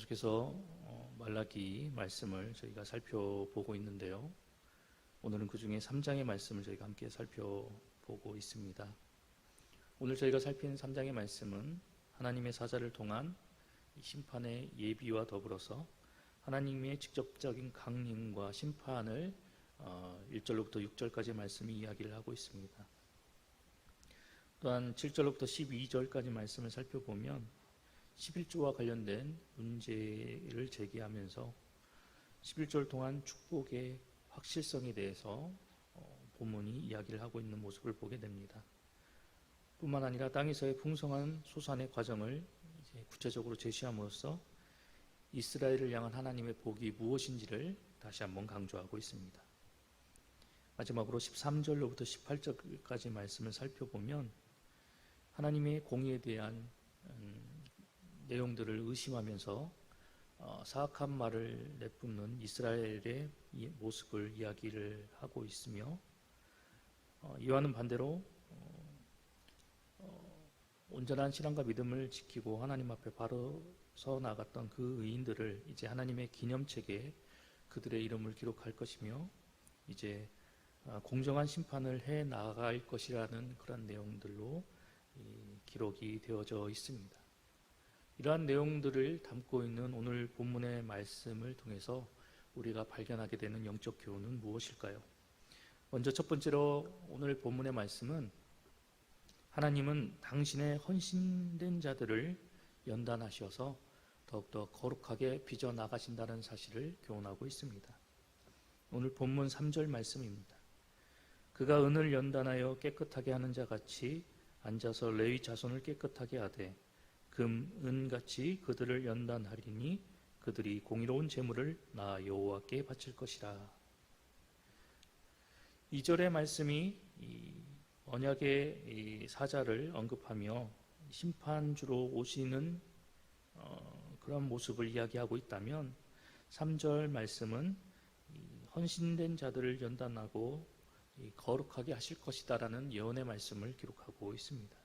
계속해서 어, 말라기 말씀을 저희가 살펴보고 있는데요. 오늘은 그 중에 3장의 말씀을 저희가 함께 살펴보고 있습니다. 오늘 저희가 살피는 3장의 말씀은 하나님의 사자를 통한 이 심판의 예비와 더불어서 하나님의 직접적인 강림과 심판을 어, 1절로부터 6절까지 말씀이 이야기를 하고 있습니다. 또한 7절로부터 12절까지 말씀을 살펴보면 11조와 관련된 문제를 제기하면서 11절 동안 축복의 확실성에 대해서 어, 본문이 이야기를 하고 있는 모습을 보게 됩니다. 뿐만 아니라 땅에서의 풍성한 소산의 과정을 구체적으로 제시함으로써 이스라엘을 향한 하나님의 복이 무엇인지를 다시 한번 강조하고 있습니다. 마지막으로 13절로부터 18절까지 말씀을 살펴보면 하나님의 공의에 대한 음, 내용들을 의심하면서 어, 사악한 말을 내뿜는 이스라엘의 이 모습을 이야기를 하고 있으며 어, 이와는 반대로 어, 어, 온전한 신앙과 믿음을 지키고 하나님 앞에 바로 서 나갔던 그 의인들을 이제 하나님의 기념책에 그들의 이름을 기록할 것이며 이제 어, 공정한 심판을 해 나갈 것이라는 그런 내용들로 이 기록이 되어져 있습니다. 이러한 내용들을 담고 있는 오늘 본문의 말씀을 통해서 우리가 발견하게 되는 영적 교훈은 무엇일까요? 먼저 첫 번째로 오늘 본문의 말씀은 하나님은 당신의 헌신된 자들을 연단하셔서 더욱더 거룩하게 빚어 나가신다는 사실을 교훈하고 있습니다. 오늘 본문 3절 말씀입니다. 그가 은을 연단하여 깨끗하게 하는 자 같이 앉아서 레위 자손을 깨끗하게 하되 금, 은 같이 그들을 연단하리니 그들이 공의로운 재물을 나 여호와께 바칠 것이라. 이절의 말씀이 이 언약의 이 사자를 언급하며 심판주로 오시는 어, 그런 모습을 이야기하고 있다면 3절 말씀은 이 헌신된 자들을 연단하고 이 거룩하게 하실 것이다라는 예언의 말씀을 기록하고 있습니다.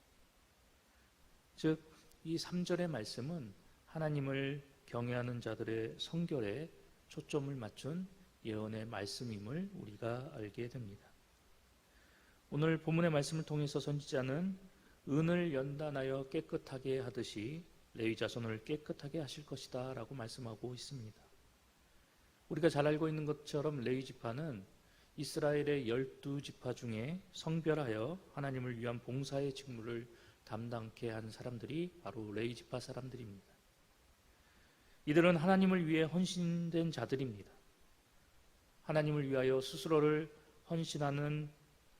즉, 이 3절의 말씀은 하나님을 경외하는 자들의 성결에 초점을 맞춘 예언의 말씀임을 우리가 알게 됩니다. 오늘 본문의 말씀을 통해서 선지자는 은을 연단하여 깨끗하게 하듯이 레위 자손을 깨끗하게 하실 것이다라고 말씀하고 있습니다. 우리가 잘 알고 있는 것처럼 레위 지파는 이스라엘의 열두 지파 중에 성별하여 하나님을 위한 봉사의 직무를 담당케 한 사람들이 바로 레위 지파 사람들입니다. 이들은 하나님을 위해 헌신된 자들입니다. 하나님을 위하여 스스로를 헌신하는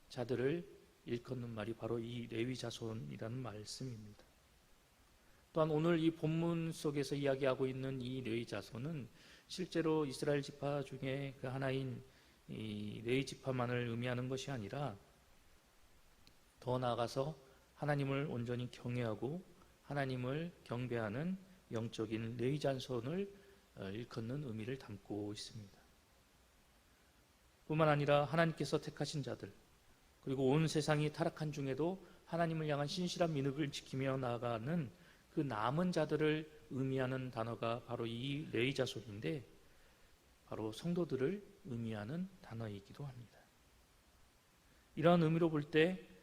자들을 일컫는 말이 바로 이 레위 자손이라는 말씀입니다. 또한 오늘 이 본문 속에서 이야기하고 있는 이 레위 자손은 실제로 이스라엘 지파 중에 그 하나인 이 레위 지파만을 의미하는 것이 아니라 더 나아가서 하나님을 온전히 경외하고 하나님을 경배하는 영적인 자손을 어, 일컫는 의미를 담고 있습니다. 뿐만 아니라 하나님께서 택하신 자들 그리고 온 세상이 타락한 중에도 하나님을 향한 신실한 민흙을 지키며 나아가는 그 남은 자들을 의미하는 단어가 바로 이 레위 자손인데 바로 성도들을 의미하는 단어이기도 합니다. 이러한 의미로 볼 때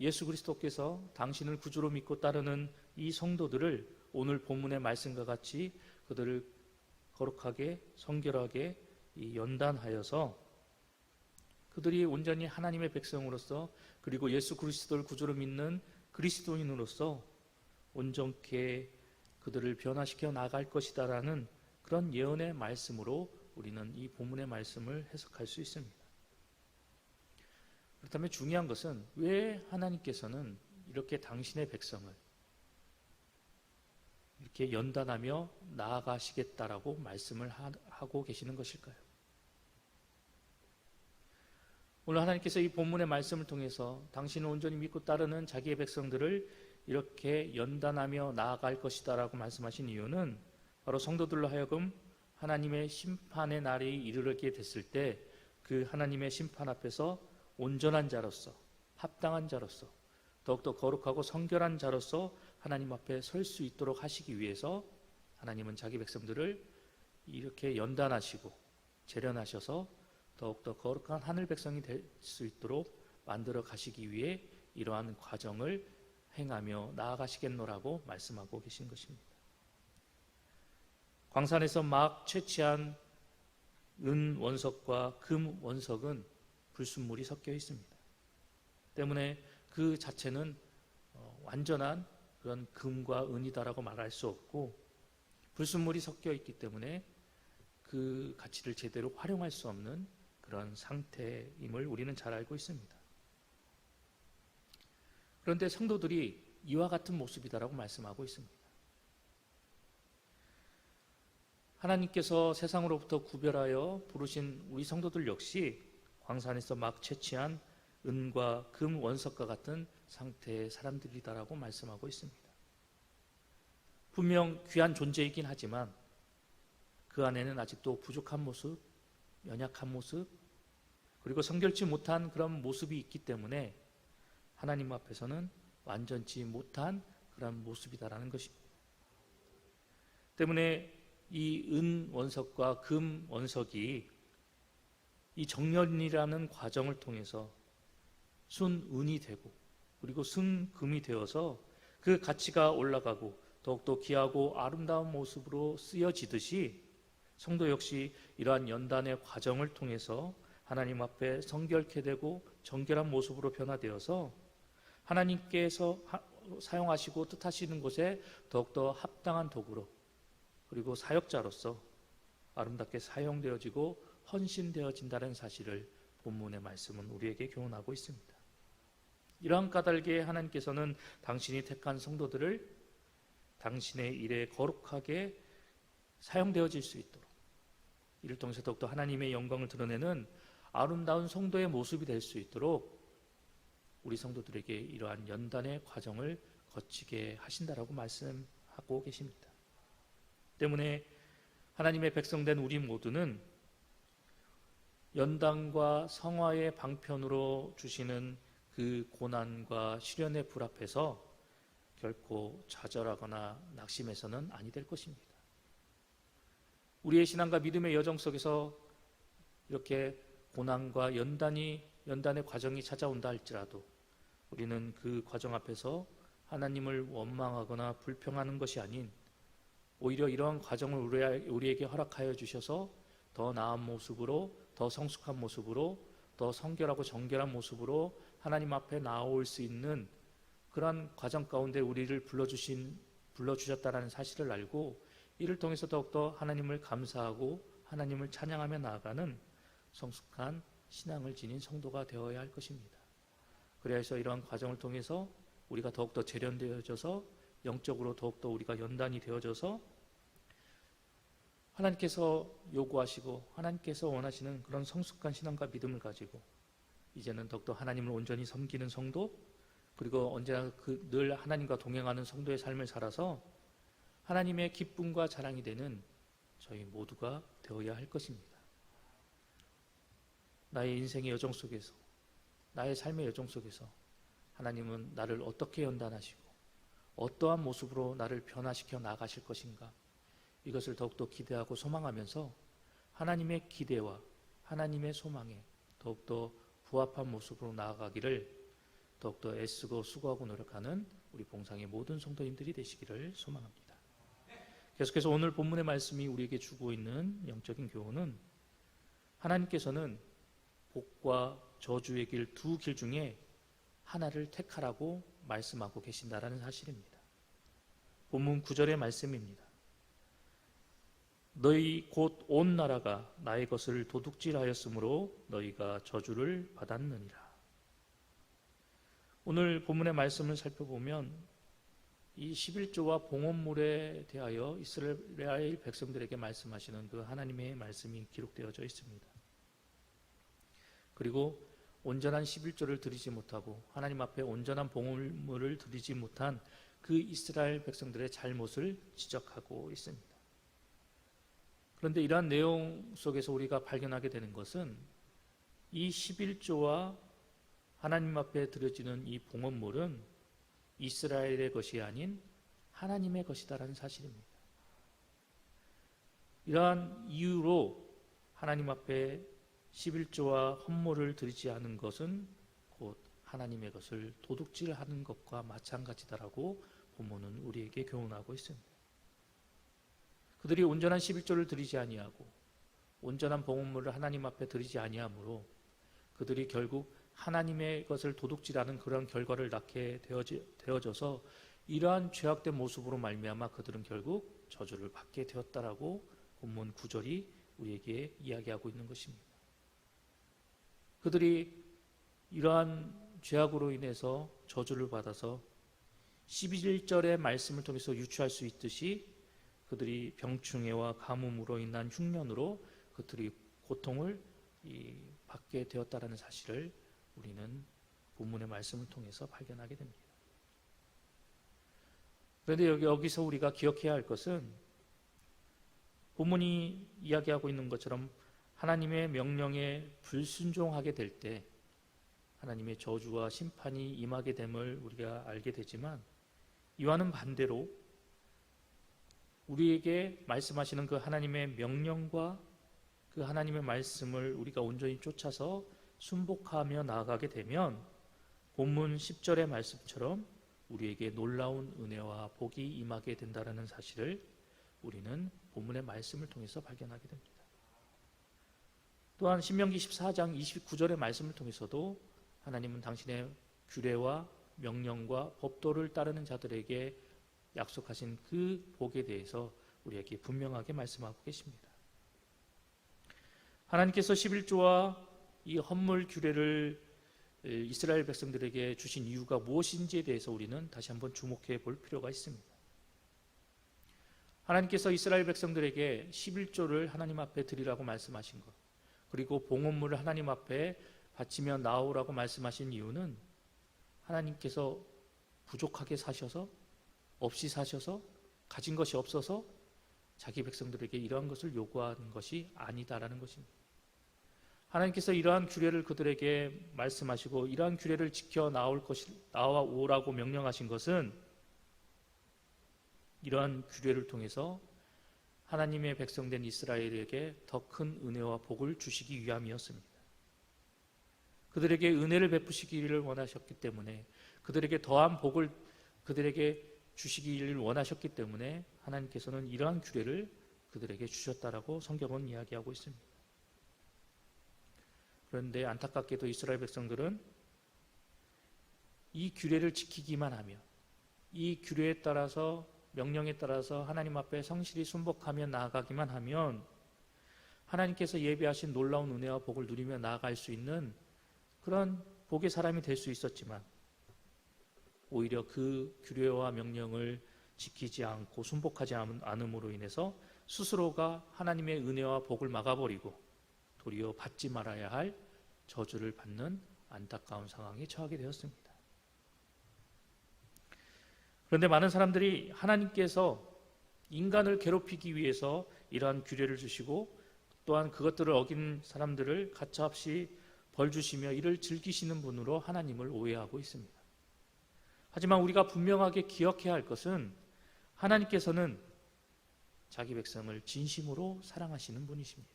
예수 그리스도께서 당신을 구주로 믿고 따르는 이 성도들을 오늘 본문의 말씀과 같이 그들을 거룩하게 성결하게 연단하여서 그들이 온전히 하나님의 백성으로서 그리고 예수 그리스도를 구주로 믿는 그리스도인으로서 온전케 그들을 변화시켜 나갈 것이다라는 그런 예언의 말씀으로 우리는 이 본문의 말씀을 해석할 수 있습니다. 그렇다면 중요한 것은 왜 하나님께서는 이렇게 당신의 백성을 이렇게 연단하며 나아가시겠다라고 말씀을 하고 계시는 것일까요? 오늘 하나님께서 이 본문의 말씀을 통해서 당신을 온전히 믿고 따르는 자기의 백성들을 이렇게 연단하며 나아갈 것이다라고 말씀하신 이유는 바로 성도들로 하여금 하나님의 심판의 날이 이르게 됐을 때 그 하나님의 심판 앞에서 온전한 자로서 합당한 자로서 더욱더 거룩하고 성결한 자로서 하나님 앞에 설 수 있도록 하시기 위해서 하나님은 자기 백성들을 이렇게 연단하시고 재련하셔서 더욱더 거룩한 하늘 백성이 될 수 있도록 만들어 가시기 위해 이러한 과정을 행하며 나아가시겠노라고 말씀하고 계신 것입니다. 광산에서 막 채취한 은 원석과 금 원석은 불순물이 섞여 있습니다. 때문에 그 자체는 어, 완전한 그런 금과 은이다라고 말할 수 없고 불순물이 섞여 있기 때문에 그 가치를 제대로 활용할 수 없는 그런 상태임을 우리는 잘 알고 있습니다. 그런데 성도들이 이와 같은 모습이다라고 말씀하고 있습니다. 하나님께서 세상으로부터 구별하여 부르신 우리 성도들 역시 광산에서 막 채취한 은과 금 원석과 같은 상태의 사람들이다라고 말씀하고 있습니다. 분명 귀한 존재이긴 하지만 그 안에는 아직도 부족한 모습, 연약한 모습, 그리고 성결치 못한 그런 모습이 있기 때문에 하나님 앞에서는 완전치 못한 그런 모습이다라는 것입니다. 때문에 이 은 원석과 금 원석이 이 정련이라는 과정을 통해서 순은이 되고 그리고 순금이 되어서 그 가치가 올라가고 더욱더 귀하고 아름다운 모습으로 쓰여지듯이 성도 역시 이러한 연단의 과정을 통해서 하나님 앞에 성결케 되고 정결한 모습으로 변화되어서 하나님께서 사용하시고 뜻하시는 곳에 더욱더 합당한 도구로 그리고 사역자로서 아름답게 사용되어지고 헌신되어진다는 사실을 본문의 말씀은 우리에게 교훈하고 있습니다. 이러한 까닭에 하나님께서는 당신이 택한 성도들을 당신의 일에 거룩하게 사용되어질 수 있도록 이를 통해서 더욱더 하나님의 영광을 드러내는 아름다운 성도의 모습이 될 수 있도록 우리 성도들에게 이러한 연단의 과정을 거치게 하신다라고 말씀하고 계십니다. 때문에 하나님의 백성된 우리 모두는 연단과 성화의 방편으로 주시는 그 고난과 시련의 불 앞에서 결코 좌절하거나 낙심해서는 아니 될 것입니다. 우리의 신앙과 믿음의 여정 속에서 이렇게 고난과 연단이 연단의 과정이 찾아온다 할지라도 우리는 그 과정 앞에서 하나님을 원망하거나 불평하는 것이 아닌 오히려 이러한 과정을 우리에게 허락하여 주셔서 더 나은 모습으로 더 성숙한 모습으로 더 성결하고 정결한 모습으로 하나님 앞에 나올 수 있는 그러한 과정 가운데 우리를 불러주신 불러주셨다라는 사실을 알고 이를 통해서 더욱더 하나님을 감사하고 하나님을 찬양하며 나아가는 성숙한 신앙을 지닌 성도가 되어야 할 것입니다. 그래서 이러한 과정을 통해서 우리가 더욱더 재련되어져서 영적으로 더욱더 우리가 연단이 되어져서 하나님께서 요구하시고 하나님께서 원하시는 그런 성숙한 신앙과 믿음을 가지고 이제는 더욱더 하나님을 온전히 섬기는 성도 그리고 언제나 그 늘 하나님과 동행하는 성도의 삶을 살아서 하나님의 기쁨과 자랑이 되는 저희 모두가 되어야 할 것입니다. 나의 인생의 여정 속에서 나의 삶의 여정 속에서 하나님은 나를 어떻게 연단하시고 어떠한 모습으로 나를 변화시켜 나가실 것인가 이것을 더욱더 기대하고 소망하면서 하나님의 기대와 하나님의 소망에 더욱더 부합한 모습으로 나아가기를 더욱더 애쓰고 수고하고 노력하는 우리 봉상의 모든 성도님들이 되시기를 소망합니다. 계속해서 오늘 본문의 말씀이 우리에게 주고 있는 영적인 교훈은 하나님께서는 복과 저주의 길 두 길 중에 하나를 택하라고 말씀하고 계신다라는 사실입니다. 본문 9절의 말씀입니다. 너희 곧 온 나라가 나의 것을 도둑질하였으므로 너희가 저주를 받았느니라. 오늘 본문의 말씀을 살펴보면 이 11조와 봉헌물에 대하여 이스라엘 백성들에게 말씀하시는 그 하나님의 말씀이 기록되어져 있습니다. 그리고 온전한 11조를 드리지 못하고 하나님 앞에 온전한 봉헌물을 드리지 못한 그 이스라엘 백성들의 잘못을 지적하고 있습니다. 그런데 이러한 내용 속에서 우리가 발견하게 되는 것은 이 11조와 하나님 앞에 드려지는 이 봉헌물은 이스라엘의 것이 아닌 하나님의 것이다라는 사실입니다. 이러한 이유로 하나님 앞에 11조와 헌물을 드리지 않은 것은 곧 하나님의 것을 도둑질하는 것과 마찬가지다라고 본문은 우리에게 교훈하고 있습니다. 그들이 온전한 11조를 드리지 아니하고 온전한 봉헌물을 하나님 앞에 드리지 아니하므로 그들이 결국 하나님의 것을 도둑질하는 그런 결과를 낳게 되어져서 이러한 죄악된 모습으로 말미암아 그들은 결국 저주를 받게 되었다라고 본문 9절이 우리에게 이야기하고 있는 것입니다. 그들이 이러한 죄악으로 인해서 저주를 받아서 11절의 말씀을 통해서 유추할 수 있듯이 그들이 병충해와 가뭄으로 인한 흉년으로 그들이 고통을 받게 되었다라는 사실을 우리는 본문의 말씀을 통해서 발견하게 됩니다. 그런데 여기, 여기서 우리가 기억해야 할 것은 본문이 이야기하고 있는 것처럼 하나님의 명령에 불순종하게 될 때 하나님의 저주와 심판이 임하게 됨을 우리가 알게 되지만 이와는 반대로 우리에게 말씀하시는 그 하나님의 명령과 그 하나님의 말씀을 우리가 온전히 쫓아서 순복하며 나아가게 되면 본문 10절의 말씀처럼 우리에게 놀라운 은혜와 복이 임하게 된다는 사실을 우리는 본문의 말씀을 통해서 발견하게 됩니다. 또한 신명기 14장 29절의 말씀을 통해서도 하나님은 당신의 규례와 명령과 법도를 따르는 자들에게 약속하신 그 복에 대해서 우리에게 분명하게 말씀하고 계십니다. 하나님께서 11조와 이 헌물 규례를 이스라엘 백성들에게 주신 이유가 무엇인지에 대해서 우리는 다시 한번 주목해 볼 필요가 있습니다. 하나님께서 이스라엘 백성들에게 11조를 하나님 앞에 드리라고 말씀하신 것, 그리고 봉헌물을 하나님 앞에 바치며 나오라고 말씀하신 이유는 하나님께서 부족하게 사셔서 없이 사셔서 가진 것이 없어서 자기 백성들에게 이러한 것을 요구하는 것이 아니다라는 것입니다. 하나님께서 이러한 규례를 그들에게 말씀하시고 이러한 규례를 지켜 나올 것이 나와 오라고 명령하신 것은 이러한 규례를 통해서 하나님의 백성된 이스라엘에게 더 큰 은혜와 복을 주시기 위함이었습니다. 그들에게 은혜를 베푸시기를 원하셨기 때문에 그들에게 더한 복을 그들에게 주시기를 원하셨기 때문에 하나님께서는 이러한 규례를 그들에게 주셨다라고 성경은 이야기하고 있습니다. 그런데 안타깝게도 이스라엘 백성들은 이 규례를 지키기만 하며 이 규례에 따라서 명령에 따라서 하나님 앞에 성실히 순복하며 나아가기만 하면 하나님께서 예비하신 놀라운 은혜와 복을 누리며 나아갈 수 있는 그런 복의 사람이 될 수 있었지만 오히려 그 규례와 명령을 지키지 않고 순복하지 않음으로 인해서 스스로가 하나님의 은혜와 복을 막아버리고 도리어 받지 말아야 할 저주를 받는 안타까운 상황에 처하게 되었습니다. 그런데 많은 사람들이 하나님께서 인간을 괴롭히기 위해서 이러한 규례를 주시고 또한 그것들을 어긴 사람들을 가차없이 벌 주시며 이를 즐기시는 분으로 하나님을 오해하고 있습니다. 하지만 우리가 분명하게 기억해야 할 것은 하나님께서는 자기 백성을 진심으로 사랑하시는 분이십니다.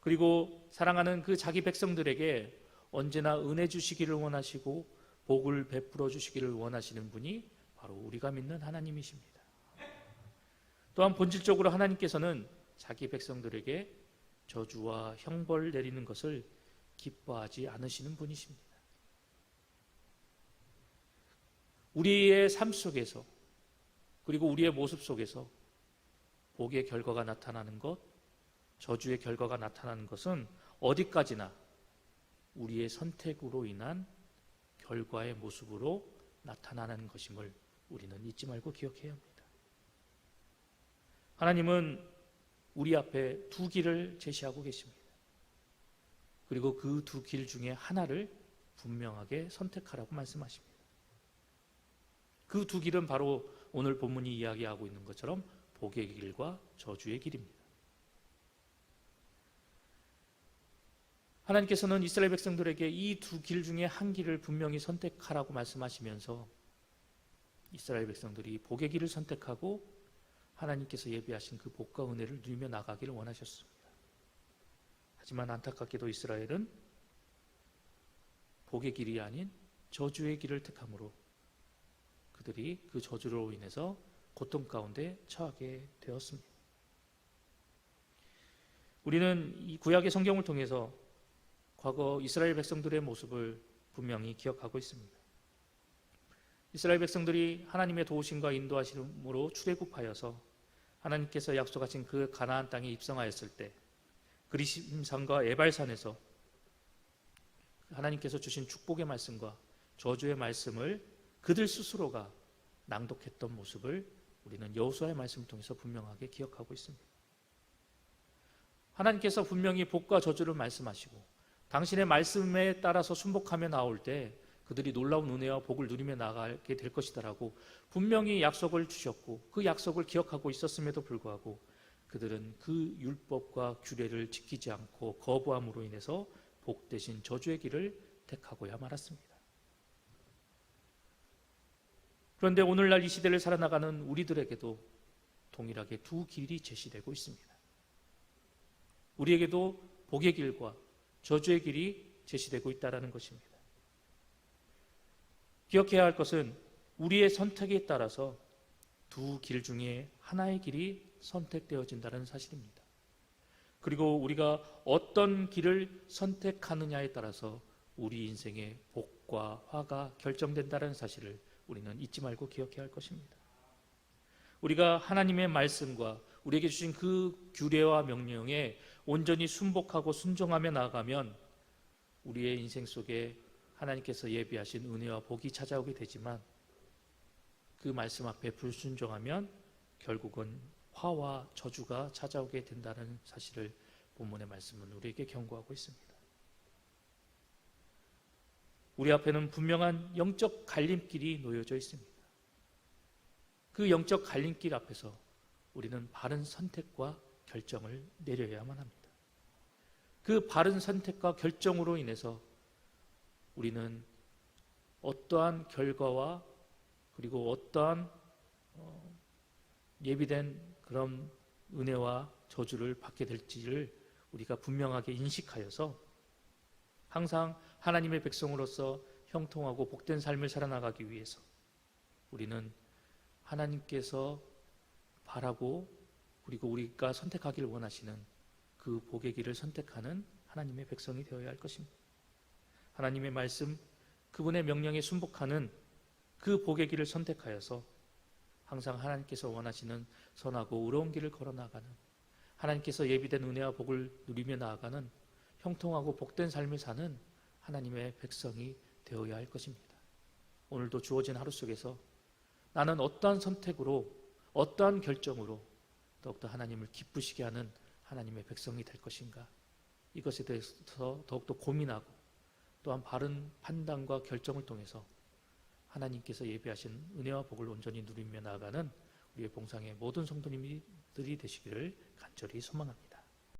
그리고 사랑하는 그 자기 백성들에게 언제나 은혜 주시기를 원하시고 복을 베풀어 주시기를 원하시는 분이 바로 우리가 믿는 하나님이십니다. 또한 본질적으로 하나님께서는 자기 백성들에게 저주와 형벌 내리는 것을 기뻐하지 않으시는 분이십니다. 우리의 삶 속에서 그리고 우리의 모습 속에서 복의 결과가 나타나는 것, 저주의 결과가 나타나는 것은 어디까지나 우리의 선택으로 인한 결과의 모습으로 나타나는 것임을 우리는 잊지 말고 기억해야 합니다. 하나님은 우리 앞에 두 길을 제시하고 계십니다. 그리고 그 두 길 중에 하나를 분명하게 선택하라고 말씀하십니다. 그 두 길은 바로 오늘 본문이 이야기하고 있는 것처럼 복의 길과 저주의 길입니다. 하나님께서는 이스라엘 백성들에게 이 두 길 중에 한 길을 분명히 선택하라고 말씀하시면서 이스라엘 백성들이 복의 길을 선택하고 하나님께서 예비하신 그 복과 은혜를 누리며 나가기를 원하셨습니다. 하지만 안타깝게도 이스라엘은 복의 길이 아닌 저주의 길을 택함으로 그들이 그 저주로 인해서 고통 가운데 처하게 되었습니다. 우리는 이 구약의 성경을 통해서 과거 이스라엘 백성들의 모습을 분명히 기억하고 있습니다. 이스라엘 백성들이 하나님의 도우심과 인도하심으로 출애굽하여서 하나님께서 약속하신 그 가나안 땅에 입성하였을 때 그리심산과 에발산에서 하나님께서 주신 축복의 말씀과 저주의 말씀을 그들 스스로가 낭독했던 모습을 우리는 여호수아의 말씀을 통해서 분명하게 기억하고 있습니다. 하나님께서 분명히 복과 저주를 말씀하시고 당신의 말씀에 따라서 순복하며 나올 때 그들이 놀라운 은혜와 복을 누리며 나가게 될 것이다라고 분명히 약속을 주셨고 그 약속을 기억하고 있었음에도 불구하고 그들은 그 율법과 규례를 지키지 않고 거부함으로 인해서 복 대신 저주의 길을 택하고야 말았습니다. 그런데 오늘날 이 시대를 살아나가는 우리들에게도 동일하게 두 길이 제시되고 있습니다. 우리에게도 복의 길과 저주의 길이 제시되고 있다는 것입니다. 기억해야 할 것은 우리의 선택에 따라서 두 길 중에 하나의 길이 선택되어진다는 사실입니다. 그리고 우리가 어떤 길을 선택하느냐에 따라서 우리 인생의 복과 화가 결정된다는 사실을 우리는 잊지 말고 기억해야 할 것입니다. 우리가 하나님의 말씀과 우리에게 주신 그 규례와 명령에 온전히 순복하고 순종하며 나아가면 우리의 인생 속에 하나님께서 예비하신 은혜와 복이 찾아오게 되지만 그 말씀 앞에 불순종하면 결국은 화와 저주가 찾아오게 된다는 사실을 본문의 말씀은 우리에게 경고하고 있습니다. 우리 앞에는 분명한 영적 갈림길이 놓여져 있습니다. 그 영적 갈림길 앞에서 우리는 바른 선택과 결정을 내려야만 합니다. 그 바른 선택과 결정으로 인해서 우리는 어떠한 결과와 그리고 어떠한 어, 예비된 그런 은혜와 저주를 받게 될지를 우리가 분명하게 인식하여서 항상 하나님의 백성으로서 형통하고 복된 삶을 살아나가기 위해서 우리는 하나님께서 바라고 그리고 우리가 선택하기를 원하시는 그 복의 길을 선택하는 하나님의 백성이 되어야 할 것입니다. 하나님의 말씀, 그분의 명령에 순복하는 그 복의 길을 선택하여서 항상 하나님께서 원하시는 선하고 의로운 길을 걸어 나가는 하나님께서 예비된 은혜와 복을 누리며 나아가는 형통하고 복된 삶을 사는 하나님의 백성이 되어야 할 것입니다. 오늘도 주어진 하루 속에서 나는 어떠한 선택으로 어떠한 결정으로 더욱더 하나님을 기쁘시게 하는 하나님의 백성이 될 것인가 이것에 대해서 더욱더 고민하고 또한 바른 판단과 결정을 통해서 하나님께서 예배하신 은혜와 복을 온전히 누리며 나아가는 우리의 봉상의 모든 성도님들이 되시기를 간절히 소망합니다.